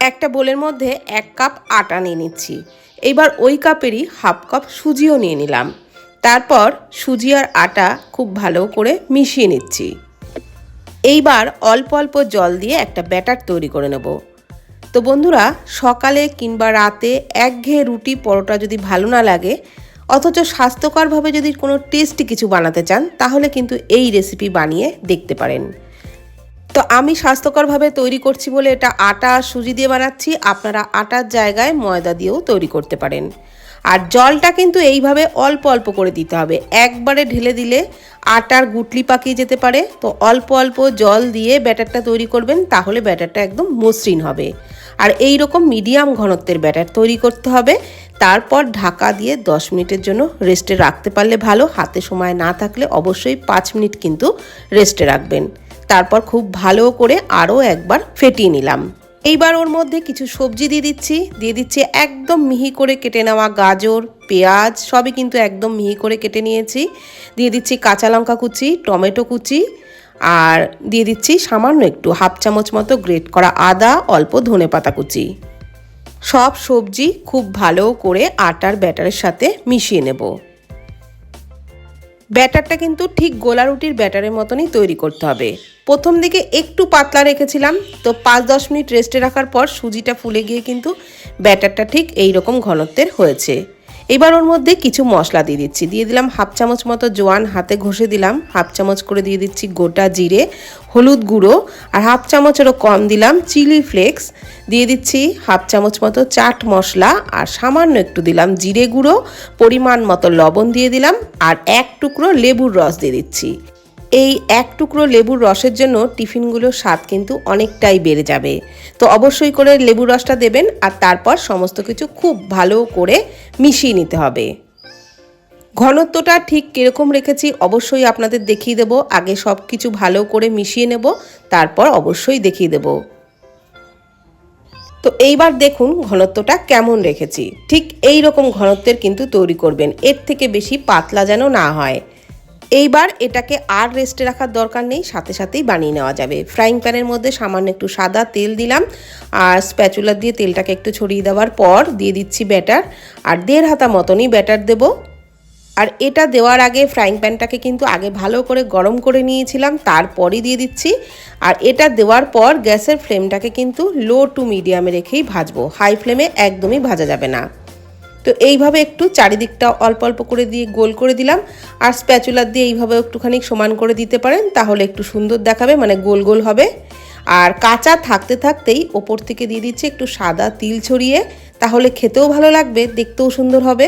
একটা বোলের মধ্যে এক কাপ আটা নিয়ে নিচ্ছি। এইবার ওই কাপেরই হাফ কাপ সুজিও নিয়ে নিলাম। তারপর সুজি আর আটা খুব ভালো করে মিশিয়ে নিচ্ছি। এইবার অল্প অল্প জল দিয়ে একটা ব্যাটার তৈরি করে নেব। তো বন্ধুরা, সকালে কিংবা রাতে একঘেয়ে রুটি পরোটা যদি ভালো না লাগে, অথচ স্বাস্থ্যকরভাবে যদি কোনো টেস্টি কিছু বানাতে চান, তাহলে কিন্তু এই রেসিপি বানিয়ে দেখতে পারেন। তো আমি স্বাস্থ্যকরভাবে তৈরি করছি বলে এটা আটা সুজি দিয়ে বানাচ্ছি। আপনারা আটার জায়গায় ময়দা দিয়েও তৈরি করতে পারেন। আর জলটা কিন্তু এইভাবে অল্প অল্প করে দিতে হবে। একবারে ঢেলে দিলে আটার গুটলি পাকিয়ে যেতে পারে। তো অল্প অল্প জল দিয়ে ব্যাটারটা তৈরি করবেন, তাহলে ব্যাটারটা একদম মসৃণ হবে। আর এই রকম মিডিয়াম ঘনত্বের ব্যাটার তৈরি করতে হবে। তারপর ঢাকা দিয়ে 10 মিনিটের জন্য রেস্টে রাখতে পারলে ভালো। হাতে সময় না থাকলে অবশ্যই পাঁচ মিনিট কিন্তু রেস্টে রাখবেন। তারপর খুব ভালো করে আরও একবার ফেটিয়ে নিলাম। এইবার ওর মধ্যে কিছু সবজি দিয়ে দিচ্ছি। দিয়ে দিচ্ছি একদম মিহি করে কেটে নেওয়া গাজর, পেঁয়াজ, সবই কিন্তু একদম মিহি করে কেটে নিয়েছি। দিয়ে দিচ্ছি কাঁচা লঙ্কা কুচি, টমেটো কুচি আর দিয়ে দিচ্ছি সামান্য একটু হাফ চামচ মতো গ্রেট করা আদা, অল্প ধনে পাতা কুচি। সব সবজি খুব ভালো করে আটার ব্যাটারের সাথে মিশিয়ে নেব। ব্যাটারটা কিন্তু ঠিক গোলা রুটির ব্যাটারের মতনই তৈরি করতে হবে। প্রথম দিকে একটু পাতলা রেখেছিলাম, তো পাঁচ দশ মিনিট রেস্টে রাখার পর সুজিটা ফুলে গিয়ে কিন্তু ব্যাটারটা ঠিক এই রকম ঘনত্বের হয়েছে। এবার ওর মধ্যে কিছু মশলা দিয়ে দিচ্ছি। দিয়ে দিলাম হাফ চামচ মতো জোয়ান, হাতে ঘষে দিলাম। হাফ চামচ করে দিয়ে দিচ্ছি গোটা জিরে, হলুদ গুঁড়ো আর হাফ চামচেরও কম দিলাম চিলি ফ্লেক্স। দিয়ে দিচ্ছি হাফ চামচ মতো চাট মশলা আর সামান্য একটু দিলাম জিরে গুঁড়ো, পরিমাণ মতো লবণ দিয়ে দিলাম আর এক টুকরো লেবুর রস দিয়ে দিচ্ছি। এই এক টুকরো লেবুর রসের জন্য টিফিনগুলোর স্বাদ কিন্তু অনেকটাই বেড়ে যাবে। তো অবশ্যই করে লেবুর রসটা দেবেন আর তারপর সমস্ত কিছু খুব ভালো করে মিশিয়ে নিতে হবে। ঘনত্বটা ঠিক কীরকম রেখেছি অবশ্যই আপনাদের দেখিয়ে দেবো। আগে সব কিছু ভালো করে মিশিয়ে নেব, তারপর অবশ্যই দেখিয়ে দেবো। তো এইবার দেখুন ঘনত্বটা কেমন রেখেছি। ঠিক এই রকম ঘনত্বের কিন্তু তৈরি করবেন, এর থেকে বেশি পাতলা যেন না হয়। এইবার এটাকে আর রেস্টে রাখার দরকার নেই, সাথে সাথেই বানিয়ে নেওয়া যাবে। ফ্রাইং প্যানের মধ্যে সামান্য একটু সাদা তেল দিলাম আর স্প্যাচুলার দিয়ে তেলটাকে একটু ছড়িয়ে দেওয়ার পর দিয়ে দিচ্ছি ব্যাটার। আর দেড় হাতা মতনই ব্যাটার দেবো। আর এটা দেওয়ার আগে ফ্রাইং প্যানটাকে কিন্তু আগে ভালো করে গরম করে নিয়েছিলাম, তারপরই দিয়ে দিচ্ছি। আর এটা দেওয়ার পর গ্যাসের ফ্লেমটাকে কিন্তু লো টু মিডিয়ামে রেখেই ভাজবো। হাই ফ্লেমে একদমই ভাজা যাবে না। তো এইভাবে একটু চারিদিকটা অল্প অল্প করে দিয়ে গোল করে দিলাম। আর স্প্যাচুলার দিয়ে এইভাবে একটুখানি সমান করে দিতে পারেন, তাহলে একটু সুন্দর দেখাবে মানে গোল গোল হবে। আর কাঁচা থাকতে থাকতেই ওপর থেকে দিয়ে দিচ্ছি একটু সাদা তিল ছড়িয়ে, তাহলে খেতেও ভালো লাগবে, দেখতেও সুন্দর হবে।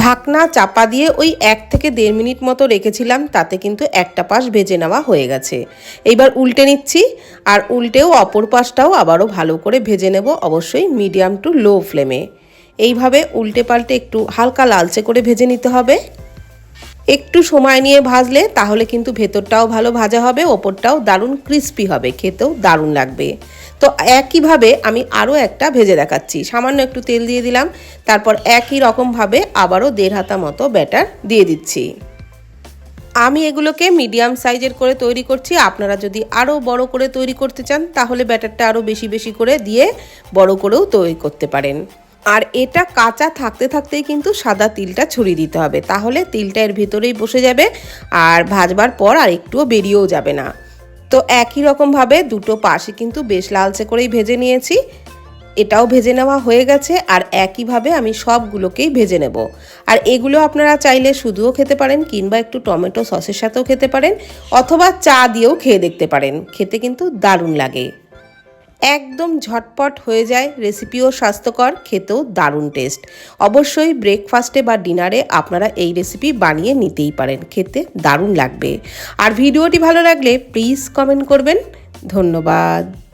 ঢাকনা চাপা দিয়ে ওই এক থেকে দেড় মিনিট মতো রেখেছিলাম, তাতে কিন্তু একটা পাশ ভেজে নেওয়া হয়ে গেছে। এইবার উল্টে নিচ্ছি, আর উল্টেও অপর পাশটাও আবারও ভালো করে ভেজে নেব, অবশ্যই মিডিয়াম টু লো ফ্লেমে। এইভাবে উল্টে পাল্টে একটু হালকা লালচে করে ভেজে নিতে হবে। একটু সময় নিয়ে ভাজলে তাহলে কিন্তু ভেতরটাও ভালো ভাজা হবে, ওপরটাও দারুণ ক্রিস্পি হবে, খেতেও দারুণ লাগবে। তো একইভাবে আমি আরও একটা ভেজে দেখাচ্ছি। সামান্য একটু তেল দিয়ে দিলাম, তারপর একই রকমভাবে আবারও দেড় হাতা মতো ব্যাটার দিয়ে দিচ্ছি। আমি এগুলোকে মিডিয়াম সাইজের করে তৈরি করছি। আপনারা যদি আরও বড় করে তৈরি করতে চান, তাহলে ব্যাটারটা আরও বেশি বেশি করে দিয়ে বড় করেও তৈরি করতে পারেন। আর এটা কাঁচা থাকতে থাকতেই কিন্তু সাদা তিলটা ছড়িয়ে দিতে হবে। তাহলে তিলটা এর ভিতরেই বসে যাবে আর ভাজবার পর আর একটুও বেরিয়েও যাবে না। তো একই রকমভাবে দুটো পাশে কিন্তু বেশ লালচে করেই ভেজে নিয়েছি। এটাও ভেজে নেওয়া হয়ে গেছে আর একইভাবে আমি সবগুলোকেই ভেজে নেব। আর এগুলো আপনারা চাইলে শুধুও খেতে পারেন কিংবা একটু টমেটো সসের সাথেও খেতে পারেন অথবা চা দিয়েও খেয়ে দেখতে পারেন। খেতে কিন্তু দারুণ লাগে। একদম ঝটপট হয়ে যায় রেসিপিও স্বাস্থ্যকর, খেতেও দারুণ টেস্ট অবশ্যই ব্রেকফাস্টে বা ডিনারে আপনারা এই রেসিপি বানিয়ে নিতেই পারেন, খেতে দারুণ লাগবে। আর ভিডিওটি ভালো লাগলে প্লিজ কমেন্ট করবেন। ধন্যবাদ।